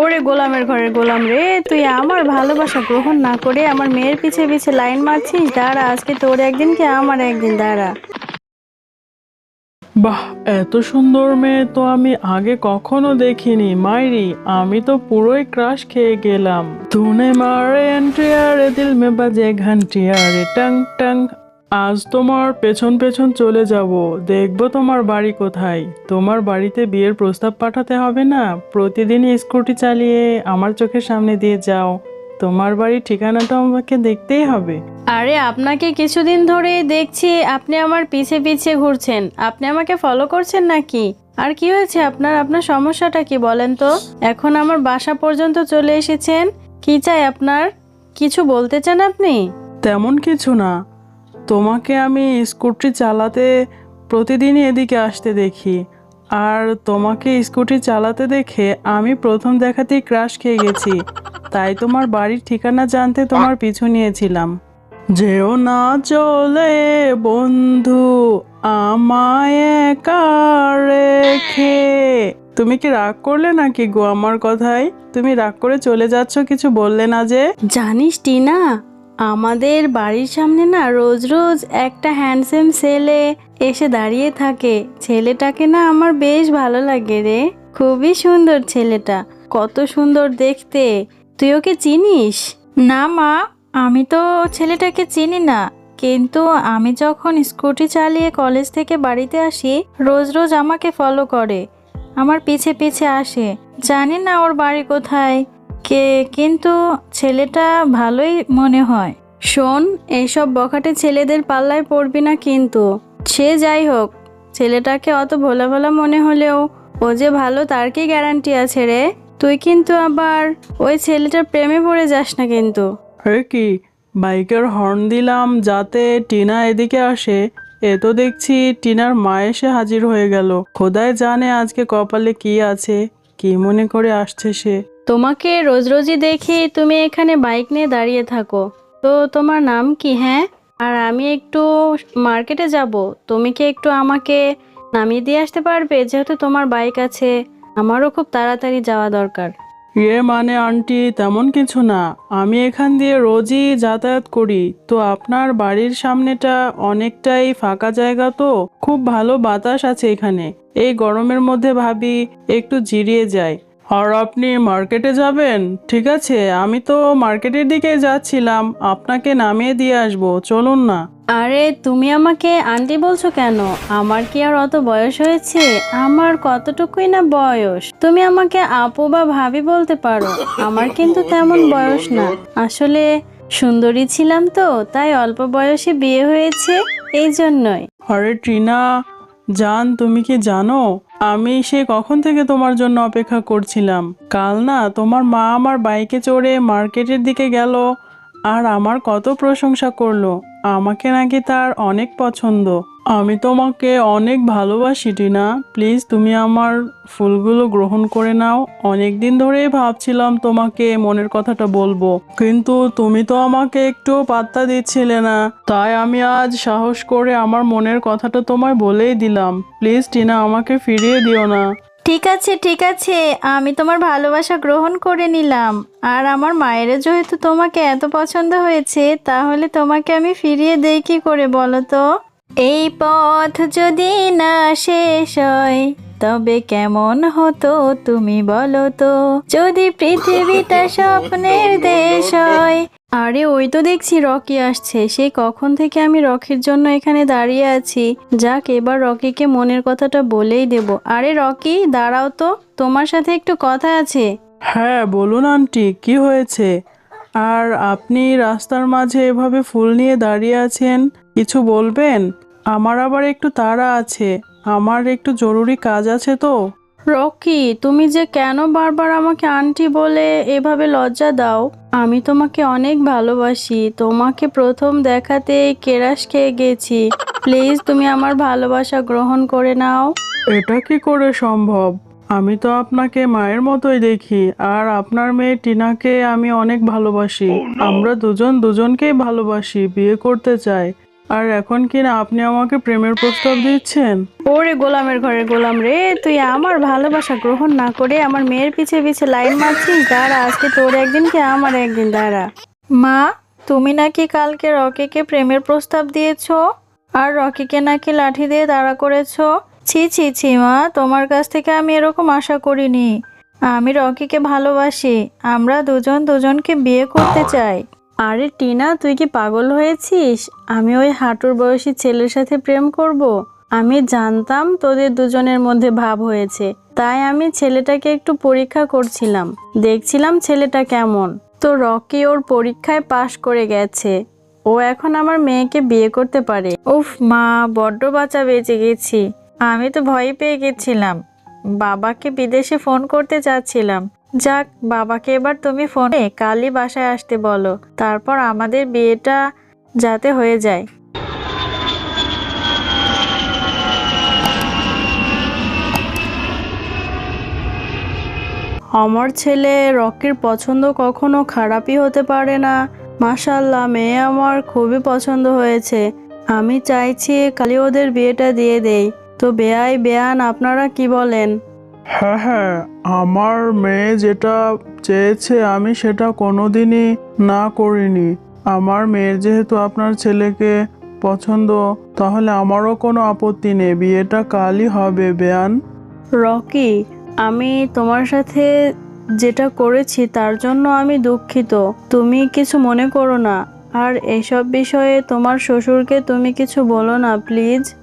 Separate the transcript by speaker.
Speaker 1: ওরে গোলামের ঘরের গোলাম রে, তুই আমার ভালোবাসা গ্রহণ না করে আমার মেয়ের পিছে পিছে লাইন মারছিস, দাঁড়া, আজকে তোর একদিন কি আমার একদিন, দাঁড়া।
Speaker 2: বাহ, এত সুন্দর মেয়ে তো আমি আগে কখনো দেখিনি। মাইরি, আমি তো পুরোই ক্রাশ খেয়ে গেলাম। তুনে মারে এন্ট্রিয়ারে দিল মে বাজে ঘন্টিয়ারে টং টাং আজ তোমার পেছন পেছন চলে যাব। দেখব তোমার বাড়ি কোথায়। তোমার বাড়িতে বিয়ের প্রস্তাব পাঠাতে হবে না? প্রতিদিনই স্কুটি চালিয়ে আমার চোখের সামনে দিয়ে যাও। তোমার বাড়ির ঠিকানাটা আমাকে দেখতেই হবে।
Speaker 1: আরে আপনাকে কিছুদিন ধরে দেখছি আপনি আমার পিছে পিছে ঘুরছেন। আপনি আমাকে ফলো করছেন নাকি? আর কি হয়েছে আপনার? আপনার সমস্যাটা কি বলেন তো? এখন আমার বাসা পর্যন্ত চলে এসেছেন? কি চাই আপনার? কিছু বলতে চান আপনি?
Speaker 2: তেমন কিছু না। তোমাকে আমি স্কুটি চালাতে প্রতিদিনই এদিকে আসতে দেখি। আর তোমাকে স্কুটি চালাতে দেখে আমি প্রথম দেখাতেই ক্রাশ খেয়ে গেছি। তাই তোমার বাড়ির ঠিকানা জানতে তোমার পিছু নিয়েছিলাম। যেও না চলে বন্ধু, আমায় রেখে। তুমি কি রাগ করলে নাকি গো আমার কথায়? তুমি রাগ করে চলে যাচ্ছ, কিছু বললে না যে?
Speaker 1: জানিস টিনা আমাদের বাড়ির সামনে না রোজ রোজ একটা হ্যান্ডসাম ছেলে এসে দাঁড়িয়ে থাকে। ছেলেটাকে না আমার বেশ ভালো লাগে রে। খুবই সুন্দর ছেলেটা। কত সুন্দর দেখতে। তুই ওকে চিনিস? না মা, আমি তো ছেলেটাকে চিনি না। কিন্তু আমি যখন স্কুটি চালিয়ে কলেজ থেকে বাড়িতে আসি, রোজ রোজ আমাকে ফলো করে। আমার পিছে পিছে আসে। জানি না ওর বাড়ি কোথায়। কে কিন্তু ছেলেটা ভালোই মনে হয়। শোন, এইসব বখাটে ছেলেদের পাল্লায় পড়বি না কিন্তু। সে যাই হোক, ছেলেটাকে অত ভোলা ভোলা মনে হলেও ও যে ভালো তার কি গ্যারান্টি আছে রে? তুই কিন্তু আবার ওই ছেলেটার প্রেমে পড়ে যাস না কিন্তু।
Speaker 2: কি? বাইকের হর্ন দিলাম যাতে টিনা এদিকে আসে। এ তো দেখছি টিনার মা এসে হাজির হয়ে গেল। খোদায় জানে আজকে কপালে কি আছে, কি মনে করে আসছে সে।
Speaker 1: তোমাকে রোজ রোজই দেখি তুমি এখানে বাইক নিয়ে দাঁড়িয়ে থাকো। তো তোমার নাম কি হ্যাঁ? আর আমি একটু মার্কেটে যাব। তুমি কি একটু আমাকে নামিয়ে দিয়ে আসতে পারবে? যেহেতু তোমার বাইক আছে, আমারও খুব তাড়াতাড়ি যাওয়া দরকার।
Speaker 2: ইয়ে মানে আন্টি, তেমন কিছু না। আমি এখান দিয়ে রোজই যাতায়াত করি। তো আপনার বাড়ির সামনেটা অনেকটাই ফাঁকা জায়গা তো? খুব ভালো বাতাস আছে এখানে। এই গরমের মধ্যে ভাবি একটু জিরিয়ে যাই। আর আপনি মার্কেটে যাবেন? ঠিক আছে আমি তো মার্কেটের দিকে যাচ্ছিলাম। আপনাকে নামিয়ে দিয়ে আসব চলুন না।
Speaker 1: আরে তুমি আমাকে আন্টি বলছো কেন? আমার কি আর অত বয়স হয়েছে? আমার কতটুকুই না বয়স? তুমি আমাকে আপু বা ভাবি বলতে পারো আমার কিন্তু তেমন বয়স না। আসলে সুন্দরী ছিলাম তো তাই অল্প বয়সে বিয়ে হয়েছে এই জন্যই।
Speaker 2: আরে ট্রিনা জান, তুমি কি জানো? আমি সে কখন থেকে তোমার জন্য অপেক্ষা করছিলাম? কাল না, তোমার মা আমার বাইকে চড়ে মার্কেটের দিকে গেল আর আমার কত প্রশংসা করল। আমাকে নাকি তার অনেক পছন্দ। আমি তোমাকে অনেক ভালোবাসি, টিনা। প্লিজ, তুমি আমার ফুলগুলো গ্রহণ করে নাও। অনেক দিন ধরেই ভাবছিলাম তোমাকে, মনের কথাটা বলব। কিন্তু তুমি তো আমাকে একটু পাত্তা দিচ্ছিলে না। তাই আমি আজ সাহস করে আমার মনের কথাটা তোমায় বলেই দিলাম। প্লিজ, টিনা, আমাকে ফিরিয়ে দিও না।
Speaker 1: ঠিক আছে ঠিক আছে। আমি তোমার ভালোবাসা গ্রহণ করে নিলাম। আর আমার মায়ের যেহেতু তোমাকে এত পছন্দ হয়েছে, তাহলে তোমাকে আমি ফিরিয়ে দেই কি করে বলো তো? এই পথ যদি না শেষ হয় তবে কেমন হতো তুমি বলো তো? যদি পৃথিবীটা স্বপ্নের দেশ হয়। আরে ওই তো দেখছি রকি আসছে। সে কখন থেকে আমি রকির জন্য এখানে দাঁড়িয়ে আছি? যাক এবার রকিকে মনের কথাটা বলেই দেব। আরে রকি দাঁড়াও তো। তোমার সাথে একটু কথা আছে।
Speaker 2: হ্যাঁ বলুন আন্টি কি হয়েছে? আর আপনি রাস্তার মাঝে এভাবে ফুল নিয়ে দাঁড়িয়ে আছেন? কিছু বলবেন? আমার আবার একটু তাড়া আছে। আমার একটু জরুরি কাজ আছে তো।
Speaker 1: রকি তুমি যে কেন বারবার আমাকে আন্টি বলে এভাবে লজ্জা দাও? আমি তোমাকে অনেক ভালোবাসি। তোমাকে প্রথম দেখাতে কেরাস খেয়ে গেছি। প্লিজ তুমি আমার ভালোবাসা গ্রহণ করে নাও।
Speaker 2: এটা কি করে সম্ভব? আমি তো আপনাকে মায়ের মতোই দেখি আর আপনার মেয়ে টিনাকে আমি অনেক ভালোবাসি। আমরা দুজন দুজনকেই ভালোবাসি বিয়ে করতে চাই। আর এখন কি না আপনি আমাকে প্রেমের প্রস্তাব দিচ্ছেন?
Speaker 1: ওরে গোলামের ঘরের গোলাম রে, তুই আমার ভালোবাসা গ্রহণ না করে আমার মেয়ের পিছে পিছে লাইন মারছিস, দাঁড়া, আজকে তোর একদিন কি আমার একদিন, দাঁড়া। মা, তুমি নাকি কালকে রকিকে প্রেমের প্রস্তাব দিয়েছ? আর রকিকে নাকি লাঠি দিয়ে দাঁড়া করেছ? ছি ছি ছি, মা, তোমার কাছ থেকে আমি এরকম আশা করিনি। আমি রকিকে ভালোবাসি, আমরা দুজন দুজনকে বিয়ে করতে চাই। আরে টিনা, তুই কি পাগল হয়েছিস? আমি ওই হাঁটুর বয়সী ছেলের সাথে প্রেম করব। আমি জানতাম তোদের দুজনের মধ্যে ভাব হয়েছে, তাই আমি ছেলেটাকে একটু পরীক্ষা করছিলাম। দেখছিলাম ছেলেটা কেমন। তো রকি ওর পরীক্ষায় পাশ করে গেছে। ও এখন আমার মেয়েকে বিয়ে করতে পারে। উফ, মা, বড্ড বাঁচা বেঁচে গেছি। আমি তো ভয় পেয়ে গেছিলাম। বাবাকে বিদেশে ফোন করতে চাচ্ছিলাম। যাক, বাবাকে এবার তুমি ফোনে কালই বাসায় আসতে বলো। তারপর আমাদের বিয়েটা যাতে হয়ে যায়। আমার ছেলে রকির পছন্দ কখনো খারাপই হতে পারে না। মাশাল্লাহ মেয়ে আমার খুবই পছন্দ হয়েছে। আমি চাইছি কালি ওদের বিয়েটা দিয়ে দেই। তো বেয়াই বেয়ান আপনারা কি বলেন?
Speaker 2: হ্যাঁ হ্যাঁ আমার মেয়ে যেটা চেয়েছে আমি সেটা কোনোদিনই না করিনি। আমার মেয়ের যেহেতু আপনার ছেলেকে পছন্দ, তাহলে আমারও কোনো আপত্তি নেই। বিয়েটা কালই হবে, বেয়ান।
Speaker 1: রকি, আমি তোমার সাথে যেটা করেছি তার জন্য আমি দুঃখিত। তুমি কিছু মনে করো না। আর এসব বিষয়ে তোমার শ্বশুরকে তুমি কিছু বলো না, প্লিজ।